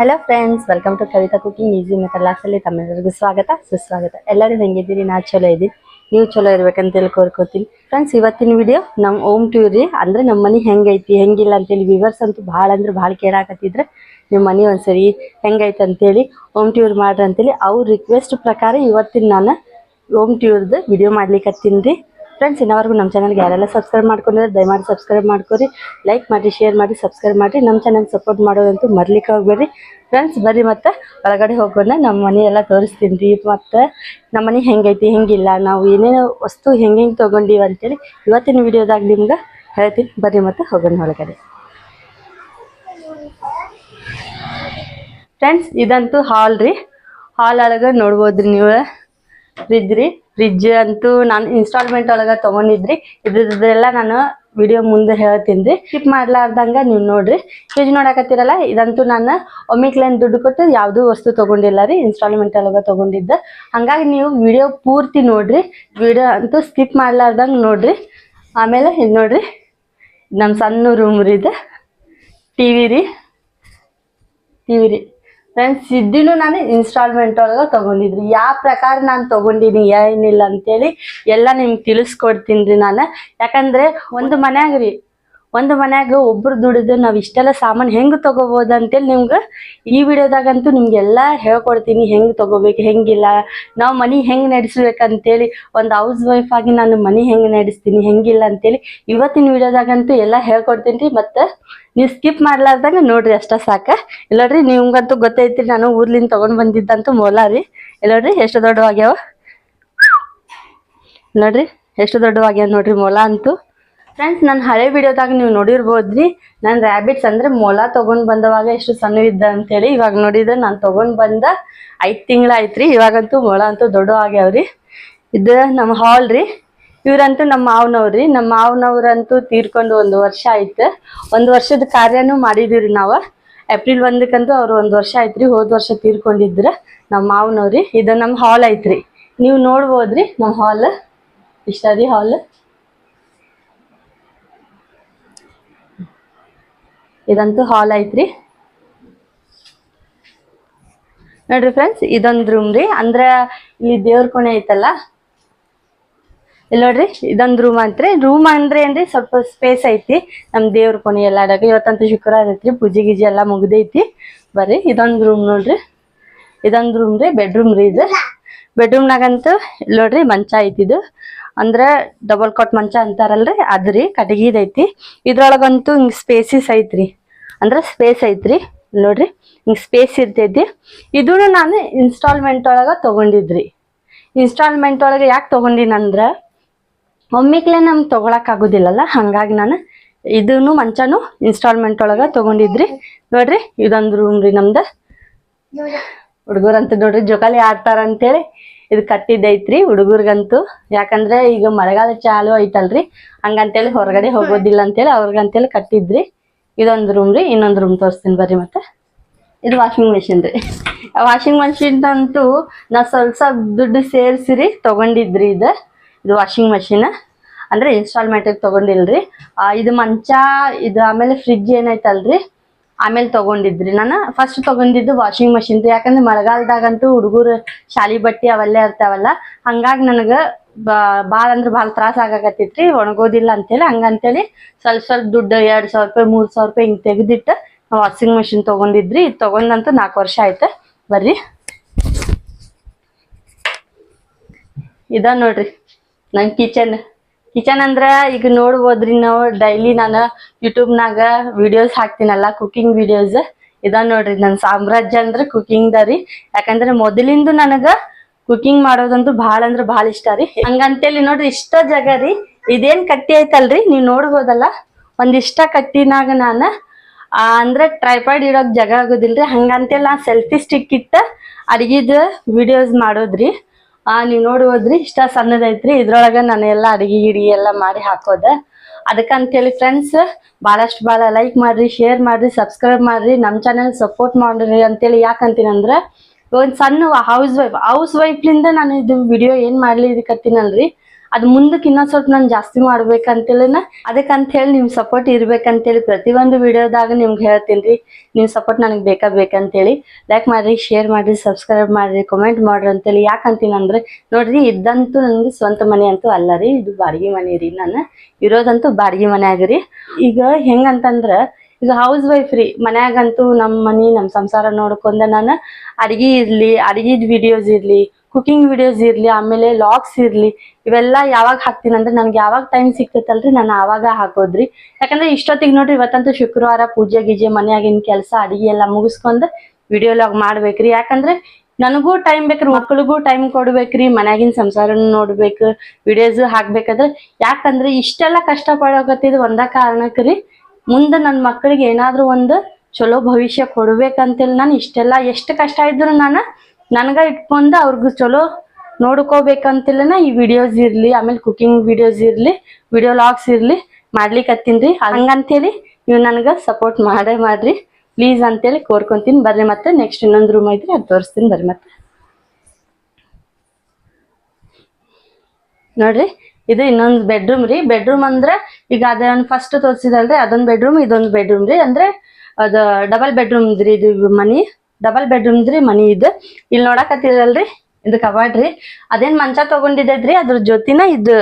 Hello friends welcome to Kavitha cooking easy ಮತ್ತು ಲಾಸ್ಟಲ್ಲಿ ತಮ್ಮೆಲ್ಲರಿಗೂ ಸ್ವಾಗತ, ಸುಸ್ವಾಗತ. ಎಲ್ಲರೂ ಹೆಂಗಿದ್ದೀರಿ? ನಾ ಚಲೋ ಇದ್ದೀನಿ. ನೀವು ಚಲೋ ಇರ್ಬೇಕಂತೇಳಿ ಕೋರ್ಕೋತೀನಿ. ಫ್ರೆಂಡ್ಸ್ ಇವತ್ತಿನ ವಿಡಿಯೋ ನಮ್ಮ ಓಮ್ ಟೂರ್ ರೀ. ಅಂದರೆ ನಮ್ಮ ಮನೆ ಹೆಂಗೈತಿ, ಹೆಂಗಿಲ್ಲ ಅಂತೇಳಿ ವಿವರ್ಸ್ ಅಂತೂ ಭಾಳ ಅಂದ್ರೆ ಭಾಳ ಕೇಳಾಕತ್ತಿದ್ರೆ ನಿಮ್ಮ ಮನೆ ಒಂದ್ಸರಿ ಹೆಂಗೈತೆ ಅಂತೇಳಿ ಓಮ್ ಟೂರ್ ಮಾಡ್ರಿ ಅಂತೇಳಿ ಅವ್ರ ರಿಕ್ವೆಸ್ಟ್ ಪ್ರಕಾರ ಇವತ್ತಿನ ನಾನು ಓಮ್ ಟ್ಯೂರ್ದು ವಿಡಿಯೋ ಮಾಡ್ಲಿಕ್ಕೆ ರೀ. ಫ್ರೆಂಡ್ಸ್ ಇನ್ನವರೆಗೂ ನಮ್ಮ ಚಾನಲ್ಗೆ ಯಾರೆಲ್ಲ ಸಬ್ಸ್ಕ್ರೈಬ್ ಮಾಡ್ಕೊಂಡ್ರೆ, ದಯಮಾಡಿ ಸಬ್ಸ್ಕ್ರೈಬ್ ಮಾಡ್ಕೊರಿ. ಲೈಕ್ ಮಾಡಿ ಶೇರ್ ಮಾಡಿ ಸಬ್ಸ್ಕ್ರೈಬ್ ಮಾಡಿ. ನಮ್ಮ ಚಾನಲ್ ಸಪೋರ್ಟ್ ಮಾಡೋದಂತೂ ಮರ್ಲಿಕ್ಕೆ ಹೋಗ್ಬೇಡಿ. ಫ್ರೆಂಡ್ಸ್ ಬರ್ರಿ ಮತ್ತೆ. ಒಳಗಡೆ ಹೋಗೋಣ. ನಮ್ಮ ಮನೆ ಎಲ್ಲ ತೋರಿಸ್ತೀನಿ. ರೀ ಮತ್ತು. ನಮ್ಮ ಮನೆ ಹೆಂಗೈತಿ, ಹೆಂಗಿಲ್ಲ. ನಾವು ಏನೇನು ವಸ್ತು ಹೆಂಗೆ ಹೆಂಗೆ ತೊಗೊಂಡೀವಿ ಅಂತೇಳಿ ಇವತ್ತಿನ ವಿಡಿಯೋದಾಗ ನಿಮ್ಗೆ ಹೇಳ್ತೀನಿ. ಬರ್ರಿ ಮತ್ತೆ ಹೋಗೋಣ ಒಳಗಡೆ. ಫ್ರೆಂಡ್ಸ್ ಇದಂತೂ ಹಾಲ್ ರೀ. ಹಾಲ್ ಒಳಗೆ ನೋಡ್ಬೋದ್ರಿ ನೀವು. ಫ್ರಿಜ್ ರೀ ಫ್ರಿಜ್ ಅಂತೂ ನಾನು ಇನ್ಸ್ಟಾಲ್ಮೆಂಟ್ ಒಳಗೆ ತೊಗೊಂಡಿದ್ರಿ. ಇದ್ರದ್ದೆಲ್ಲ ನಾನು ವಿಡಿಯೋ ಮುಂದೆ ಹೇಳ್ತೀನಿ. ರೀ ಸ್ಕಿಪ್ ಮಾಡ್ಲಾರ್ದಂಗ ನೀವು ನೋಡ್ರಿ. ಫ್ರಿಜ್ ನೋಡಕತ್ತೀರಲ್ಲ, ಇದಂತೂ ನಾನು ಒಮ್ಮಿಕ್ಲೇನ್ ದುಡ್ಡು ಕೊಟ್ಟು ಯಾವುದೂ ವಸ್ತು ತೊಗೊಂಡಿಲ್ಲ ರೀ ಇನ್ಸ್ಟಾಲ್ಮೆಂಟ್ ಒಳಗೆ ತೊಗೊಂಡಿದ್ದೆ. ಹಂಗಾಗಿ ನೀವು ವಿಡಿಯೋ ಪೂರ್ತಿ ನೋಡ್ರಿ. ವಿಡಿಯೋ ಅಂತೂ ಸ್ಕಿಪ್ ಮಾಡ್ಲಾರ್ದಂಗೆ ನೋಡ್ರಿ. ಆಮೇಲೆ ಇದು ನೋಡ್ರಿ. ನಮ್ಮ ಸಣ್ಣ ರೂಮ್ ರೀ ಇದು. ಟಿ ವಿ ರೀ. ಟಿ ವಿ ರೀ. ಫ್ರೆಂಡ್ಸ್ ಸಿದ್ದಿನೂ ನಾನು ಇನ್ಸ್ಟಾಲ್ಮೆಂಟ್ ಒಳಗೆ ತೊಗೊಂಡಿದ್ರಿ. ಯಾವ ಪ್ರಕಾರ ನಾನು ತೊಗೊಂಡಿನಿ, ಏನಿಲ್ಲ ಅಂತೇಳಿ ಎಲ್ಲ ನಿಮ್ಗೆ ತಿಳಿಸ್ಕೊಡ್ತೀನಿ ರೀ ನಾನು. ಯಾಕಂದರೆ ಒಂದು ಮನ್ಯಾಗ ರೀ ಒಂದು ಮನ್ಯಾಗ ಒಬ್ರು ದುಡಿದು ನಾವು ಇಷ್ಟೆಲ್ಲ ಸಾಮಾನು ಹೆಂಗೆ ತೊಗೋಬೋದು ಅಂತೇಳಿ ನಿಮ್ಗೆ ಈ ವಿಡಿಯೋದಾಗಂತೂ ನಿಮಗೆಲ್ಲ ಹೇಳ್ಕೊಡ್ತೀನಿ. ಹೆಂಗೆ ತೊಗೋಬೇಕು, ಹೆಂಗಿಲ್ಲ, ನಾವು ಮನೆ ಹೆಂಗೆ ನಡೆಸ್ಬೇಕಂತೇಳಿ, ಒಂದು ಹೌಸ್ ವೈಫ್ ಆಗಿ ನಾನು ಮನೆ ಹೆಂಗೆ ನಡೆಸ್ತೀನಿ, ಹೆಂಗಿಲ್ಲ ಅಂತೇಳಿ ಇವತ್ತಿನ ವಿಡಿಯೋದಾಗಂತೂ ಎಲ್ಲ ಹೇಳ್ಕೊಡ್ತೀನಿ. ರೀ ಮತ್ತು ನೀವು ಸ್ಕಿಪ್ ಮಾಡ್ಲಾರ್ದಂಗ ನೋಡ್ರಿ ಅಷ್ಟ ಸಾಕ. ಇಲ್ಲೋಡ್ರಿ, ನಿಮ್ಗಂತೂ ಗೊತ್ತೈತಿ ನಾನು ಊರ್ಲಿಂದ ತಗೊಂಡ್ ಬಂದಿದ್ದಂತೂ ಮೊಲ ರೀ. ಇಲ್ಲೋಡ್ರಿ, ಎಷ್ಟು ದೊಡ್ಡವಾಗ್ಯಾವ? ನೋಡ್ರಿ, ಎಷ್ಟು ದೊಡ್ಡವಾಗ್ಯಾವ ನೋಡ್ರಿ ಮೊಲ ಅಂತೂ. ಫ್ರೆಂಡ್ಸ್ ನನ್ನ ಹಳೆ ವಿಡಿಯೋದಾಗ ನೀವು ನೋಡಿರ್ಬೋದ್ರಿ. ನಾನು ರ್ಯಾಬಿಟ್ಸ್ ಅಂದರೆ ಮೊಲ ತೊಗೊಂಡು ಬಂದವಾಗ ಎಷ್ಟು ಸಣ್ಣ ಇದ್ದ ಅಂತೇಳಿ ಇವಾಗ ನೋಡಿದ್ರೆ ನಾನು ತೊಗೊಂಡು ಬಂದ ಐದು ತಿಂಗಳ ಆಯ್ತ್ರಿ ಇವಾಗಂತೂ ಮೊಳ ಅಂತೂ ದೊಡ್ಡ ಆಗ್ಯಾವ್ರಿ. ಇದು ನಮ್ಮ ಹಾಲ್ ರೀ. ಇವ್ರಂತೂ ನಮ್ಮ ಮಾವನವ್ರಿ. ನಮ್ಮ ಮಾವನವ್ರಂತೂ ತೀರ್ಕೊಂಡು ಒಂದು ವರ್ಷ ಆಯ್ತು. ಒಂದು ವರ್ಷದ ಕಾರ್ಯನೂ ಮಾಡಿದೀವಿ ನಾವು. ಏಪ್ರಿಲ್ ಒಂದಕ್ಕಂತೂ ಅವ್ರು ಒಂದು ವರ್ಷ ಆಯ್ತ್ರಿ. ಹೋದ ವರ್ಷ ತೀರ್ಕೊಂಡಿದ್ರ ನಮ್ಮ ಮಾವನವ್ರಿ. ಇದು ನಮ್ಮ ಹಾಲ್ ಐತ್ರಿ. ನೀವು ನೋಡ್ಬೋದ್ರಿ ನಮ್ಮ ಹಾಲ್ ಇಷ್ಟ ರೀ ಹಾಲ್ ಇದಂತೂ ಹಾಲ್ ಐತ್ರಿ. ನೋಡ್ರಿ ಫ್ರೆಂಡ್ಸ್ ಇದೊಂದ್ ರೂಮ್ ರೀ. ಅಂದ್ರ ಇಲ್ಲಿ ದೇವ್ರ ಕೋಣೆ ಐತಲ್ಲ? ಇಲ್ಲಿ ನೋಡ್ರಿ, ಇದೊಂದ್ ರೂಮ್ ಅಂತ್ರಿ. ರೂಮ್ ಅಂದ್ರೆ ಏನ್ರಿ, ಸ್ವಲ್ಪ ಸ್ಪೇಸ್ ಐತಿ. ನಮ್ ದೇವ್ರ ಕೋಣೆ ಎಲ್ಲ ಆಡಾಕ ಇವತ್ತಂತೂ ಶುಕ್ರವಾರ ಐತ್ರಿ. ಪೂಜೆ ಗೀಜೆ ಎಲ್ಲ ಮುಗ್ದೈತಿ. ಬರ್ರಿ, ಇದೊಂದ್ ರೂಮ್ ನೋಡ್ರಿ. ಇದೊಂದ್ ರೂಮ್ ರೀ ಬೆಡ್ರೂಮ್ ರೀ ಇದು. ಬೆಡ್ರೂಮ್ನಾಗಂತೂ ಇಲ್ಲಿ ನೋಡ್ರಿ, ಮಂಚ ಐತಿ ಇದು. ಅಂದ್ರ ಡಬಲ್ ಕಾಟ್ ಮಂಚ ಅಂತಾರಲ್ರಿ. ಅದ್ರಿ ಕಟಗಿದೈತಿ ಇದ್ರೊಳಗಂತೂ ಹಿಂಗ್ ಸ್ಪೇಸಿಸ್ ಐತ್ರಿ. ಅಂದ್ರ ಸ್ಪೇಸ್ ಐತ್ರಿ. ನೋಡ್ರಿ, ಹಿಂಗ್ ಸ್ಪೇಸ್ ಇರ್ತೈತಿ. ಇದನ್ನು ನಾನು ಇನ್ಸ್ಟಾಲ್ಮೆಂಟ್ ಒಳಗ ತಗೊಂಡಿದ್ರಿ. ಇನ್ಸ್ಟಾಲ್ಮೆಂಟ್ ಒಳಗೆ ಯಾಕೆ ತಗೊಂಡಿನಂದ್ರ, ಒಮ್ಮಿಕ್ಲೆ ನಮ್ಗೆ ತೊಗೊಳಕ್ ಆಗುದಿಲ್ಲಲ್ಲ, ಹಂಗಾಗಿ ನಾನು ಇದನ್ನು ಮಂಚನು ಇನ್ಸ್ಟಾಲ್ಮೆಂಟ್ ಒಳಗ ತಗೊಂಡಿದ್ರಿ. ನೋಡ್ರಿ, ಇದೊಂದು ರೂಮ್ ರೀ ನಮ್ದು. ಹುಡುಗರಂತ ನೋಡ್ರಿ, ಜೋಕಾಲಿ ಆಡ್ತಾರ ಅಂತೇಳಿ ಇದು ಕಟ್ಟಿದ್ದೈತ್ರಿ ಹುಡುಗರ್ಗಂತೂ. ಯಾಕಂದ್ರೆ ಈಗ ಮಳೆಗಾಲ ಚಾಲು ಐತಲ್ರಿ. ಹಂಗಂತೇಳಿ ಹೊರಗಡೆ ಹೋಗೋದಿಲ್ಲ ಅಂತೇಳಿ ಅವ್ರಿಗಂತೇಳಿ ಕಟ್ಟಿದ್ರಿ. ಇದೊಂದು ರೂಮ್ ರೀ ಇನ್ನೊಂದು ರೂಮ್ ತೋರಿಸ್ತೀನಿ ಬರ್ರಿ ಮತ್ತೆ. ಇದು ವಾಷಿಂಗ್ ಮೆಷಿನ್ ರೀ. ವಾಷಿಂಗ್ ಮೆಷಿನ್ ಅಂತೂ ನಾ ಸ್ವಲ್ಪ ದುಡ್ಡು ಸೇರಿಸಿರಿ ತಗೊಂಡಿದ್ರಿ ಇದು. ಇದು ವಾಷಿಂಗ್ ಮೆಷಿನ್ ಅಂದ್ರೆ ಇನ್ಸ್ಟಾಲ್ಮೆಂಟಿಗೆ ತಗೊಂಡಿಲ್ರಿ. ಆ, ಇದು ಮಂಚ ಇದು ಆಮೇಲೆ ಫ್ರಿಜ್ ಏನೈತಲ್ರಿ? ಆಮೇಲೆ ತಗೊಂಡಿದ್ರಿ. ನಾನು ಫಸ್ಟ್ ತಗೊಂಡಿದ್ದು ವಾಷಿಂಗ್ ಮಷಿನ್ ರೀ. ಯಾಕಂದ್ರೆ ಮಳೆಗಾಲದಾಗಂತೂ ಹುಡುಗರು ಶಾಲಿ ಬಟ್ಟೆ ಅವೆಲ್ಲ ಇರ್ತಾವಲ್ಲ ಹಂಗಾಗಿ ನನಗೆ ಭಾಳ ಅಂದ್ರೆ ಬಾಳ ತ್ರಾಸ ಆಗಾಕತ್ತಿತ್ರಿ, ಒಣಗೋದಿಲ್ಲ ಅಂತೇಳಿ, ಹಂಗಂತೇಳಿ ಸ್ವಲ್ಪ ಸ್ವಲ್ಪ ದುಡ್ಡು ಎರಡು ಸಾವಿರ ರೂಪಾಯಿ, ಮೂರು ಸಾವಿರ ರೂಪಾಯಿ ಹಿಂಗೆ ತೆಗೆದಿಟ್ಟು ವಾಷಿಂಗ್ ಮೆಷಿನ್ ತಗೊಂಡಿದ್ರಿ, ಇದು ತಗೊಂಡಂತೂ ನಾಲ್ಕು ವರ್ಷ ಆಯ್ತು. ಬರ್ರಿ. ಇದ ನೋಡ್ರಿ ನನ್ನ ಕಿಚನ್. ಕಿಚನ್ ಅಂದ್ರ ಈಗ ನೋಡ್ಬೋದ್ರಿ ನಾವು ಡೈಲಿ ನಾನು ಯೂಟ್ಯೂಬ್ನಾಗ ವಿಡಿಯೋಸ್ ಹಾಕ್ತೀನಲ್ಲ ಕುಕಿಂಗ್ ವಿಡಿಯೋಸ್ ಇದ ನೋಡ್ರಿ ನನ್ನ ಸಾಮ್ರಾಜ್ಯ ಅಂದ್ರೆ ಕುಕಿಂಗ್ ರೀ. ಯಾಕಂದ್ರೆ ಮೊದಲಿಂದ ನನಗ ಕುಕಿಂಗ್ ಮಾಡೋದಂತೂ ಭಾಳ ಅಂದ್ರೆ ಭಾಳ ಇಷ್ಟ ರೀ. ಹಂಗಂತೇಳಿ ನೋಡ್ರಿ, ಇಷ್ಟ ಜಾಗ ರೀ. ಇದೇನ್ ಕಟ್ಟಿ ಐತಲ್ರಿ, ನೀವು ನೋಡ್ಬೋದಲ್ಲ? ಒಂದಿಷ್ಟ ಕಟ್ಟಿನಾಗ ನಾನು ಅಂದ್ರೆ ಟ್ರೈಪಾಯ್ಡ್ ಇಡೋಕ್ ಜಾಗ ಆಗೋದಿಲ್ರಿ. ಹಂಗಂತೇಳಿ ನಾ ಸೆಲ್ಫಿ ಸ್ಟಿಕ್ ಇಟ್ಟ ಅಡಿಗೆದ ವಿಡಿಯೋಸ್ ಮಾಡೋದ್ರಿ. ಆ, ನೀವು ನೋಡ್ಬೋದ್ರಿ, ಇಷ್ಟ ಸಣ್ಣದೈತ್ರಿ. ಇದ್ರೊಳಗ ನಾನು ಎಲ್ಲ ಅಡಿಗೆ ಗಿಡಿಗೆ ಎಲ್ಲ ಮಾಡಿ ಹಾಕೋದ. ಅದಕ್ಕಂತೇಳಿ ಫ್ರೆಂಡ್ಸ್ ಭಾಳಷ್ಟು ಭಾಳ ಲೈಕ್ ಮಾಡ್ರಿ ಶೇರ್ ಮಾಡ್ರಿ ಸಬ್ಸ್ಕ್ರೈಬ್ ಮಾಡ್ರಿ. ನಮ್ಮ ಚಾನೆಲ್ ಸಪೋರ್ಟ್ ಮಾಡ್ರಿ ಅಂತೇಳಿ ಯಾಕಂತೀನಂದ್ರೆ ಒಂದು ಸಣ್ಣ ಹೌಸ್ ವೈಫ್ ಹೌಸ್ ವೈಫ್ಲಿಂದ ನಾನು ಇದು ವಿಡಿಯೋ ಏನ್ ಮಾಡ್ಲಿ ಇದಕ್ಕತ್ತೀನಲ್ರಿ ಅದ್ ಮುಂದಕ್ಕೆ ಇನ್ನೊಂದ್ ಸ್ವಲ್ಪ ನಾನು ಜಾಸ್ತಿ ಮಾಡ್ಬೇಕಂತೇಳಿನ ಅದಕ್ಕಂತ ಹೇಳಿ ನಿಮ್ ಸಪೋರ್ಟ್ ಇರ್ಬೇಕಂತೇಳಿ ಪ್ರತಿಯೊಂದು ವಿಡಿಯೋದಾಗ ನಿಮ್ಗೆ ಹೇಳ್ತೀನಿ ನಿಮ್ ಸಪೋರ್ಟ್ ನನಗೆ ಬೇಕಾ ಬೇಕಂತೇಳಿ. ಲೈಕ್ ಮಾಡ್ರಿ ಶೇರ್ ಮಾಡ್ರಿ ಸಬ್ಸ್ಕ್ರೈಬ್ ಮಾಡ್ರಿ ಕಮೆಂಟ್ ಮಾಡ್ರಿ ಅಂತೇಳಿ. ಯಾಕಂತೀನಿ ಅಂದ್ರೆ ನೋಡ್ರಿ ಇದ್ದಂತೂ ನನಗೆ ಸ್ವಂತ ಮನೆ ಅಂತೂ ಅಲ್ಲ ರೀ. ಇದು ಬಾಡಿಗೆ ಮನೆ ರೀ ನಾನು. ಇರೋದಂತೂ ಬಾಡಿಗೆ ಮನೆ ಆಗ್ರಿ ಈಗ ಹೆಂಗಂತಂದ್ರ ಈಗ ಹೌಸ್ ವೈಫ್ ರೀ. ಮನ್ಯಾಗಂತೂ ನಮ್ಮ ಮನಿ ನಮ್ಮ ಸಂಸಾರ ನೋಡ್ಕೊಂಡ ನಾನು ಅಡಿಗೆ ಇರ್ಲಿ, ಅಡ್ಗಿದ್ ವಿಡಿಯೋಸ್ ಇರ್ಲಿ ಕುಕಿಂಗ್ ವಿಡಿಯೋಸ್ ಇರ್ಲಿ, ಆಮೇಲೆ ಲಾಗ್ಸ್ ಇರ್ಲಿ, ಇವೆಲ್ಲ ಯಾವಾಗ ಹಾಕ್ತೀನಿ ಅಂದ್ರೆ ನನ್ಗೆ ಯಾವಾಗ ಟೈಮ್ ಸಿಗ್ತೈತಲ್ರಿ ನಾನು ಆವಾಗ ಹಾಕೋದ್ರಿ. ಯಾಕಂದ್ರೆ ಇಷ್ಟೊತ್ತಿಗೆ ನೋಡ್ರಿ ಇವತ್ತಂತೂ ಶುಕ್ರವಾರ ಪೂಜೆ ಗೀಜೆ, ಮನೆಯಾಗಿನ ಕೆಲಸ, ಅಡಿಗೆ ಎಲ್ಲ ಮುಗಿಸ್ಕೊಂಡು ವಿಡಿಯೋ ಲಾಗ್ ಮಾಡ್ಬೇಕ್ರಿ. ಯಾಕಂದ್ರೆ ನನಗೂ ಟೈಮ್ ಬೇಕ್ರಿ ಮಕ್ಕಳಿಗೂ ಟೈಮ್ ಕೊಡ್ಬೇಕ್ರಿ, ಮನ್ಯಾಗಿನ ಸಂಸಾರ ನೋಡ್ಬೇಕು ವಿಡಿಯೋಸ್ ಹಾಕ್ಬೇಕಾದ್ರೆ. ಯಾಕಂದ್ರೆ ಇಷ್ಟೆಲ್ಲ ಕಷ್ಟ ಪಡೋಕತ್ತಿದ್ ಒಂದ ಕಾರಣಕ್ಕೆ ರೀ ಮುಂದೆ ನನ್ನ ಮಕ್ಕಳಿಗೆ ಏನಾದರೂ ಒಂದು ಚಲೋ ಭವಿಷ್ಯ ಕೊಡ್ಬೇಕಂತೇಳಿ ನಾನು ಇಷ್ಟೆಲ್ಲ, ಎಷ್ಟು ಕಷ್ಟ ಇದ್ರು ನಾನು ನನಗೆ ಇಟ್ಕೊಂಡು ಅವ್ರಿಗೂ ಚಲೋ ನಾ ಈ ವಿಡಿಯೋಸ್ ಇರ್ಲಿ, ಆಮೇಲೆ ಕುಕಿಂಗ್ ವಿಡಿಯೋಸ್ ಇರ್ಲಿ ವಿಡಿಯೋ ಲಾಗ್ಸ್ ಇರ್ಲಿ ಮಾಡ್ಲಿಕ್ಕೆ ರೀ. ಹಂಗಂತೇಳಿ ನೀವು ನನಗೆ ಸಪೋರ್ಟ್ ಮಾಡೇ ಮಾಡ್ರಿ. ಪ್ಲೀಸ್ ಅಂತೇಳಿ ಕೋರ್ಕೊಂತೀನಿ. ಬರ್ರಿ ಮತ್ತೆ ನೆಕ್ಸ್ಟ್ ಇನ್ನೊಂದು ರೂಮ್ ಐತ್ರಿ, ಅದು ತೋರಿಸ್ತೀನಿ ಬರ್ರಿ ಮತ್ತೆ. ನೋಡ್ರಿ ಇದು ಇನ್ನೊಂದು ಬೆಡ್ರೂಮ್ ರೀ. ಬೆಡ್ರೂಮ್ ಅಂದ್ರೆ ಈಗ ಅದನ್ನ ಫಸ್ಟ್ ತೋರಿಸಿದಲ್ರಿ, ಅದೊಂದು ಬೆಡ್ರೂಮ್ ಇದೊಂದು ಬೆಡ್ರೂಮ್ ರೀ. ಅಂದ್ರೆ ಅದ ಡಬಲ್ ಬೆಡ್ರೂಮ್ ರೀ, ಇದು ಮನಿ. ಡಬಲ್ ಬೆಡ್ರೂಮ್ ರೀ, ಮನಿ ಇದು. ಇಲ್ಲಿ ನೋಡಕತ್ತಿರಲ್ರಿ, ಇದು ಕಬಾಡ್ ರೀ. ಅದೇನ್ ಮಂಚ ತಗೊಂಡಿದ್ದೈತ್ರಿ ಅದ್ರ ಜೊತಿನ ಇದು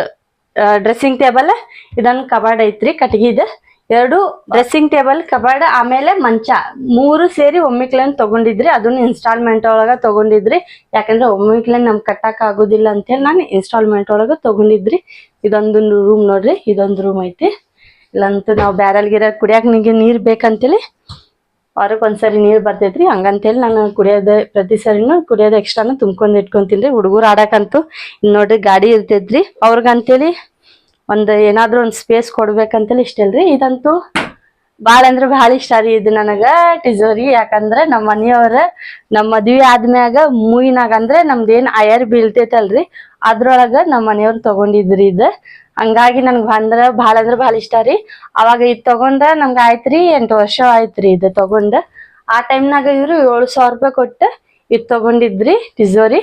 ಡ್ರೆಸ್ಸಿಂಗ್ ಟೇಬಲ್ ಇದೊಂದು ಕಬಾಡ್ ಐತ್ರಿ ಕಟ್ಗಿದ ಎರಡು ಡ್ರೆಸ್ಸಿಂಗ್ ಟೇಬಲ್ ಕಬಾಡ್, ಆಮೇಲೆ ಮಂಚ. ಮೂರು ಸೇರಿ ಒಮ್ಮಿಕ್ಲೆನ್ ತಗೊಂಡಿದ್ರಿ. ಅದನ್ನ ಇನ್ಸ್ಟಾಲ್ಮೆಂಟ್ ಒಳಗ ತಗೊಂಡಿದ್ರಿ. ಯಾಕಂದ್ರೆ ಒಮ್ಮಿಕ್ಲೆನ್ ನಮ್ ಕಟ್ಟಕ್ ಆಗೋದಿಲ್ಲ ಅಂತೇಳಿ ನಾನು ಇನ್ಸ್ಟಾಲ್ಮೆಂಟ್ ಒಳಗ ತಗೊಂಡಿದ್ರಿ. ಇದೊಂದು ರೂಮ್ ನೋಡ್ರಿ. ಇದೊಂದು ರೂಮ್ ಐತಿ. ಇಲ್ಲಂತೂ ನಾವು ಬ್ಯಾರಲ್ ಗಿರ ಕುಡಿಯಾಕ ನಿಮಗೆ ನೀರ್ ಬೇಕಂತೇಳಿ ವಾರಕ್ಕೆ ಒಂದ್ಸರಿ ನೀರ್ ಬರ್ತೈತ್ರಿ. ಹಂಗಂತೇಳಿ ನಾನು ಕುಡಿಯೋದ ಪ್ರತಿ ಸರಿನು ಕುಡಿಯೋದು ಎಕ್ಸ್ಟ್ರಾನ ತುಂಬ್ಕೊಂಡು ಇಟ್ಕೊಂತೀನಿ ಹುಡುಗರು ಆಡಕ್ಕಂತೂ ನೋಡ್ರಿ ಗಾಡಿ ಇರ್ತೈತ್ರಿ. ಅವ್ರಿಗಂತೇಳಿ ಒಂದು ಏನಾದ್ರೂ ಒಂದು ಸ್ಪೇಸ್ ಕೊಡ್ಬೇಕಂತೇಳಿ ಇಷ್ಟ ಇಲ್ರಿ. ಇದಂತೂ ಭಾಳ ಅಂದ್ರೆ ಭಾಳ ಇಷ್ಟ ರೀ ಇದು ನನಗೆ ಟಿಜೋರಿ ಯಾಕಂದ್ರೆ ನಮ್ಮ ಮನೆಯವ್ರ ನಮ್ಮ ಮದ್ವಿ ಆದ್ಮ್ಯಾಗ ಮೂವಿನಾಗ ಅಂದ್ರೆ ನಮ್ದೇನ್ ಅಯರ್ ಬೀಳ್ತೈತಲ್ರಿ. ಅದ್ರೊಳಗ ನಮ್ಮ ಮನೆಯವ್ರು ತಗೊಂಡಿದ್ರಿ ಇದು. ಹಂಗಾಗಿ ನನ್ಗೆ ಬಂದ್ರೆ ಭಾಳ ಅಂದ್ರೆ ಭಾಳ ಇಷ್ಟ ರೀ. ಅವಾಗ ಇದು ತಗೊಂಡ ನಮ್ಗ ಆಯ್ತ್ರಿ, ಎಂಟು ವರ್ಷ ಆಯ್ತ್ರಿ ಇದು ತಗೊಂಡ. ಆ ಟೈಮ್ನಾಗ ಇವರು ಏಳು ಸಾವಿರ ರೂಪಾಯಿ ಕೊಟ್ಟು ಇದು ತಗೊಂಡಿದ್ರಿ ಟಿಜೋರಿ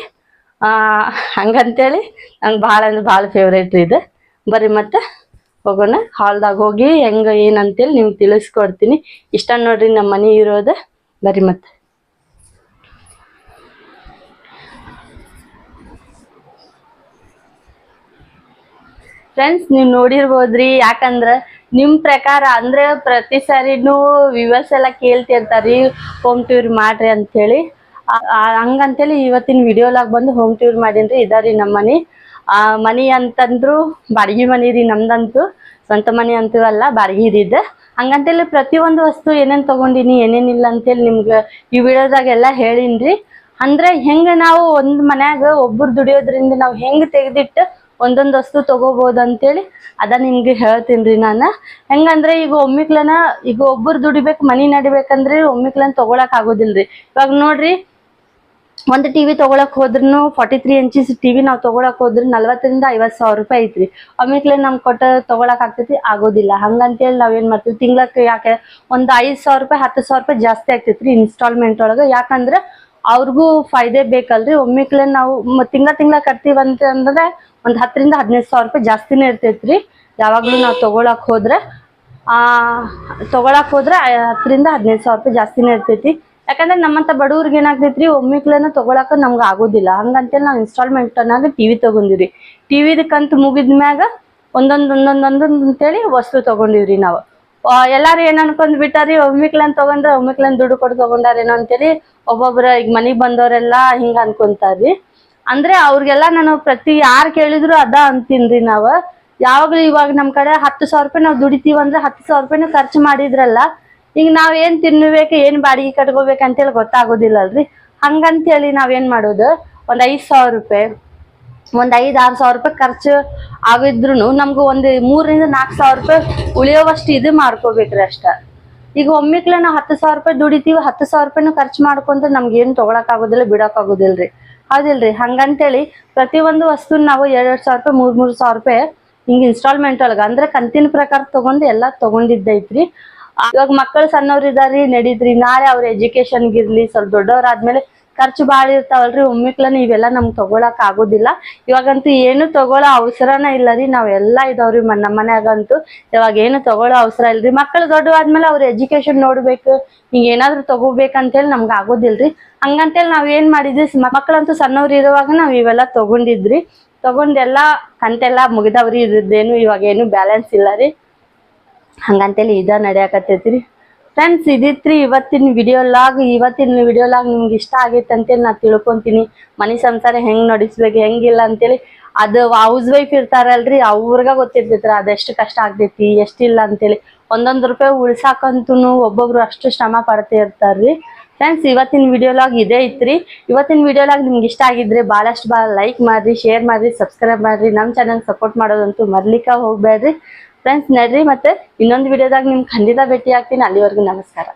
ಹಂಗಂತೇಳಿ ನಂಗೆ ಭಾಳ ಅಂದ್ರೆ ಭಾಳ ಫೇವ್ರೇಟ್ ರೀ ಇದು. ಬರ್ರಿ ಮತ್ತೆ ಹೋಗೋಣ. ಹಾಲ್ದಾಗ ಹೋಗಿ ಹೆಂಗ, ಏನಂತೇಳಿ ನಿಮ್ಗೆ ತಿಳಿಸ್ಕೊಡ್ತೀನಿ. ಇಷ್ಟ ನೋಡ್ರಿ ನಮ್ಮ ಮನೆ ಇರೋದು. ಬರ್ರಿ ಮತ್ತೆ. ಫ್ರೆಂಡ್ಸ್ ನೀವು ನೋಡಿರ್ಬೋದ್ರಿ, ಯಾಕಂದ್ರ ನಿಮ್ಮ ಪ್ರಕಾರ ಅಂದ್ರೆ ಪ್ರತಿ ಸಾರಿನೂ ವಿವರ್ಸ್ ಎಲ್ಲ ಕೇಳ್ತಿರ್ತಾರ್ರಿ ಹೋಮ್ ಟೂರ್ ಮಾಡ್ರಿ ಅಂಥೇಳಿ ಹಂಗಂತೇಳಿ ಇವತ್ತಿನ ವಿಡಿಯೋಲಾಗ ಬಂದು ಹೋಮ್ ಟೂರ್ ಮಾಡೀನ್ರಿ. ಇದಾರಿ ನಮ್ಮ ಮನಿ. ಆ ಮನಿ ಅಂತಂದ್ರು ಬಾಡಿಗೆ ಮನಿ ರೀ ನಮ್ದಂತೂ. ಸ್ವಂತ ಮನಿ ಅಂತೂ ಅಲ್ಲ, ಬಾಡಿಗೆ ಇದ್ದಿದ್ದ ಹಂಗಂತೇಳಿ ಪ್ರತಿಯೊಂದು ವಸ್ತು ಏನೇನ್ ತಗೊಂಡಿನಿ ಏನೇನಿಲ್ಲ ಅಂತೇಳಿ ನಿಮ್ಗೆ ಈ ವಿಡಿಯೋದಾಗೆಲ್ಲ ಹೇಳಿನ್ರಿ ಅಂದ್ರೆ ಹೆಂಗ ನಾವು ಒಂದ್ ಮನ್ಯಾಗ ಒಬ್ಬರು ದುಡಿಯೋದ್ರಿಂದ ನಾವು ಹೆಂಗ್ ತೆಗ್ದಿಟ್ಟ ಒಂದೊಂದ್ ವಸ್ತು ತಗೋಬಹುದು ಅಂತೇಳಿ ಅದ ನಿಮ್ಗೆ ಹೇಳ್ತೀನಿ ನಾನು. ಹೆಂಗಂದ್ರೆ ಈಗ ಒಮ್ಮಿಕ್ಲನ ಈಗ ಒಬ್ಬರು ದುಡಿಬೇಕು, ಮನಿ ನಡಿಬೇಕಂದ್ರೆ ಒಮ್ಮಿಕ್ಲನ್ ತಗೊಳಕ್ ಆಗೋದಿಲ್ರಿ. ಇವಾಗ ನೋಡ್ರಿ ಒಂದು ಟಿವಿ ತಗೊಳಕ್ ಹೋದ್ರೂ ಫಾರ್ಟಿ ತ್ರೀ ಇಂಚಿಸ್ ಟಿವಿ ನಾವು ತಗೊಳಕ್ ಹೋದ್ರೆ ನಲ್ವತ್ತರಿಂದ ಐವತ್ತು ಸಾವಿರ ರೂಪಾಯಿ ಐತ್ರಿ. ಆಮೇಲೆ ನಮ್ಗೆ ಕೊಟ್ಟ ತಗೊಳಕ್ ಆಗ್ತೈತಿ, ಆಗೋದಿಲ್ಲ. ಹಂಗಂತೇಳಿ ನಾವ್ ಏನ್ ಮಾಡ್ತೀವಿ, ತಿಂಗ್ಳಕ್ಕೆ ಯಾಕೆ ಒಂದ್ ಐದ್ ಸಾವಿರ ರೂಪಾಯಿ, ಹತ್ತು ಸಾವಿರ ರೂಪಾಯಿ ಜಾಸ್ತಿ ಆಗ್ತೈತ್ರಿ ಇನ್ಸ್ಟಾಲ್ಮೆಂಟ್ ಒಳಗ. ಯಾಕಂದ್ರೆ ಅವ್ರಿಗೂ ಫಾಯ್ದೆ ಬೇಕಲ್ರಿ. ಒಮ್ಮೆಕ್ಲೆ ನಾವು ತಿಂಗಳ ತಿಂಗಳ ಅಂತ ಅಂದ್ರೆ ಒಂದ್ ಹತ್ತರಿಂದ ಹದಿನೈದು ಸಾವಿರ ರೂಪಾಯಿ ಜಾಸ್ತಿನೇ ಇರ್ತೈತ್ರಿ. ಯಾವಾಗ್ಲೂ ನಾವು ತಗೊಳಕ್ ಹೋದ್ರೆ, ಆ, ತಗೊಳಕ್ ಹೋದ್ರೆ ಹತ್ತರಿಂದ ಹದಿನೈದು ಸಾವಿರ ರೂಪಾಯಿ ಜಾಸ್ತಿನೇ ಇರ್ತೈತಿ. ಯಾಕಂದ್ರೆ ನಮ್ಮಂತ ಬಡವ್ರಿಗೆ ಏನಾಗ್ತೈತ್ರಿ, ಒಮ್ಮಿಕ್ಲೆನ ತಗೊಳಕ ನಮ್ಗೆ ಆಗೋದಿಲ್ಲ. ಹಂಗಂತೇಳಿ ನಾವು ಇನ್ಸ್ಟಾಲ್ಮೆಂಟ್ ಅನ್ನಾಗ ಟಿವಿ ತಗೊಂಡಿವ್ರಿ. ಟಿವಿದ ಕಂತು ಮುಗಿದ ಮ್ಯಾಗ ಒಂದೊಂದ್ ಒಂದೊಂದ್ ಒಂದೊಂದ್ ಅಂತೇಳಿ ವಸ್ತು ತಗೊಂಡಿವ್ರಿ ನಾವು. ಎಲ್ಲಾರು ಏನ್ ಅನ್ಕೊಂಡ್ ಬಿಟ್ಟಾರಿ, ಒಮ್ಮಿಕ್ಲನ್ ತಗೊಂಡ್ರೆ ಒಮ್ಮಿಕ್ಲನ್ ದುಡ್ಡು ಕೊಟ್ಟು ತಗೊಂಡಾರೇನೋ ಅಂತೇಳಿ ಒಬ್ಬೊಬ್ರ ಈಗ ಮನಿಗ್ ಬಂದವರೆಲ್ಲಾ ಹಿಂಗ ಅನ್ಕೊಂತಾರ್ರಿ ಅಂದ್ರೆ ಅವ್ರಿಗೆಲ್ಲಾ ನಾನು ಪ್ರತಿ ಯಾರ್ ಕೇಳಿದ್ರು ಅದ ಅಂತೀನ್ರಿ ನಾವ್. ಯಾವಾಗ್ಲೂ ಇವಾಗ ನಮ್ ಕಡೆ ಹತ್ತು ಸಾವಿರ ರೂಪಾಯಿ ನಾವು ದುಡಿತೀವಂದ್ರೆ ಹತ್ತು ಸಾವಿರ ರೂಪಾಯಿನ ಖರ್ಚು ಮಾಡಿದ್ರಲ್ಲ ಈಗ ನಾವ್ ಏನ್ ತಿನ್ಬೇಕು, ಏನ್ ಬಾಡಿಗೆ ಕಟ್ಕೋಬೇಕು ಅಂತೇಳಿ ಗೊತ್ತಾಗೋದಿಲ್ಲ ಅಲ್ರಿ ಹಂಗಂತೇಳಿ ನಾವೇನ್ ಮಾಡೋದು, ಒಂದ್ ಐದ್ ಸಾವಿರ ರೂಪಾಯಿ, ಒಂದ್ ಐದ್ ಆರ್ ಸಾವಿರ ರೂಪಾಯಿ ಖರ್ಚು ಆಗಿದ್ರು ನಮ್ಗ ಒಂದ್ ಮೂರರಿಂದ ನಾಲ್ಕು ಸಾವಿರ ರೂಪಾಯಿ ಉಳಿಯೋವಷ್ಟು ಇದು ಮಾಡ್ಕೋಬೇಕ್ರಿ ಅಷ್ಟ. ಈಗ ಒಮ್ಮಿಕ್ಲೆ ನಾವು ಹತ್ತು ಸಾವಿರ ರೂಪಾಯಿ ದುಡಿತೀವಿ, ಹತ್ತು ಸಾವಿರ ರೂಪಾಯಿನು ಖರ್ಚು ಮಾಡ್ಕೊಂಡ್ರೆ ನಮ್ಗೆ ಏನು ತೊಗೊಳಕ್ ಆಗೋದಿಲ್ಲ ಬಿಡಕ್ ಆಗೋದಿಲ್ರಿ ಹೌದಿಲ್ರಿ. ಹಂಗಂತೇಳಿ ಪ್ರತಿಯೊಂದು ವಸ್ತು ನಾವು ಎರಡ್ ಸಾವಿರ ರೂಪಾಯಿ, ಮೂರ್ ಮೂರ್ ಸಾವಿರ ರೂಪಾಯಿ ಹಿಂಗ್ ಇನ್ಸ್ಟಾಲ್ಮೆಂಟ್ ಒಳಗ, ಅಂದ್ರೆ ಕಂತಿನ ಪ್ರಕಾರ ತಗೊಂಡು ಎಲ್ಲಾ ತಗೊಂಡಿದ್ದೈತ್ರಿ. ಇವಾಗ ಮಕ್ಕಳು ಸಣ್ಣವ್ರು ಇದಾರಿ ನಡೀತ್ರಿ ನಾಳೆ ಅವ್ರ ಎಜುಕೇಶನ್ಗಿರ್ಲಿ ಸ್ವಲ್ಪ ದೊಡ್ಡವ್ರಾದ್ಮೇಲೆ ಖರ್ಚು ಭಾಳ ಇರ್ತಾವಲ್ರಿ, ಒಮ್ಮಿಕ್ಲನ ಇವೆಲ್ಲ ನಮ್ಗೆ ತಗೊಳಕ್ ಆಗೋದಿಲ್ಲ. ಇವಾಗಂತೂ ಏನು ತಗೊಳೋ ಅವಸರನ ಇಲ್ಲ ರೀ ನಾವೆಲ್ಲ ಇದಾವ್ರಿ ನಮ್ಮ ಮನ್ಯಾಗಂತೂ. ಇವಾಗ ಏನು ತಗೊಳೋ ಅವಸರ ಇಲ್ರಿ. ಮಕ್ಕಳು ದೊಡ್ಡವಾದ್ಮೇಲೆ ಅವ್ರ ಎಜುಕೇಶನ್ ನೋಡ್ಬೇಕು, ಹಿಂಗ ಏನಾದ್ರು ತಗೋಬೇಕಂತೇಳಿ ನಮ್ಗೆ ಆಗೋದಿಲ್ರಿ. ಹಂಗಂತೇಳಿ ನಾವ್ ಏನ್ ಮಾಡಿದ್ವಿ ಮಕ್ಕಳಂತೂ ಸಣ್ಣವ್ರು ಇರುವಾಗ ನಾವ್ ಇವೆಲ್ಲ ತಗೊಂಡಿದ್ರಿ ತಗೊಂಡೆಲ್ಲ, ಕಂತೆಲ್ಲ ಮುಗಿದವ್ರಿ. ಇದ್ರದ್ದೇನು ಇವಾಗ ಏನು ಬ್ಯಾಲೆನ್ಸ್ ಇಲ್ಲ ರೀ ಹಂಗಂತೇಳಿ ಇದ ನಡೆಯಕತ್ತೈತ್ರಿ. ಫ್ರೆಂಡ್ಸ್ ಇದಿತ್ರಿ ಇವತ್ತಿನ ವಿಡಿಯೋ ಲಾಗ್, ಇವತ್ತಿನ ವಿಡಿಯೋ ಲಾಗ್ ನಿಮ್ಗೆ ಇಷ್ಟ ಆಗೈತೆ ಅಂತೇಳಿ ನಾ ತಿಳ್ಕೊಂತೀನಿ. ಮನೆ ಸಂಸಾರ ಹೆಂಗ್ ನಡೆಸ್ಬೇಕು, ಹೆಂಗಿಲ್ಲ ಅಂತೇಳಿ ಅದು ಹೌಸ್ ವೈಫ್ ಇರ್ತಾರಲ್ರಿ, ಅವ್ರಿಗ ಗೊತ್ತಿರ್ತೈತ್ರಿ ಅದೆಷ್ಟು ಕಷ್ಟ ಆಗ್ತೈತಿ ಎಷ್ಟಿಲ್ಲ ಅಂತೇಳಿ. ಒಂದೊಂದು ರೂಪಾಯಿ ಉಳ್ಸಾಕಂತೂ ಒಬ್ಬೊಬ್ರು ಅಷ್ಟು ಶ್ರಮ ಪಡ್ತಾ ಇರ್ತಾರ್ರಿ. ಫ್ರೆಂಡ್ಸ್ ಇವತ್ತಿನ ವಿಡಿಯೋ ಲಾಗ್ ಇದೇ ಇತ್ರಿ. ಇವತ್ತಿನ ವಿಡಿಯೋ ಲಾಗ್ ನಿಮ್ಗೆ ಇಷ್ಟ ಆಗಿದ್ರೆ ಭಾಳಷ್ಟು ಭಾಳ ಲೈಕ್ ಮಾಡ್ರಿ ಶೇರ್ ಮಾಡ್ರಿ ಸಬ್ಸ್ಕ್ರೈಬ್ ಮಾಡ್ರಿ. ನಮ್ಮ ಚಾನಲ್ ಸಪೋರ್ಟ್ ಮಾಡೋದಂತೂ ಮರ್ಲಿಕ್ಕ ಹೋಗ್ಬೇಡ್ರಿ ಫ್ರೆಂಡ್ಸ್ ನಡ್ರಿ ಮತ್ತೆ ಇನ್ನೊಂದು ವಿಡಿಯೋದಾಗ ನಿಮ್ಗೆ ಖಂಡಿತ ಭೇಟಿ ಆಗ್ತೀನಿ. ಅಲ್ಲಿವರೆಗೂ ನಮಸ್ಕಾರ.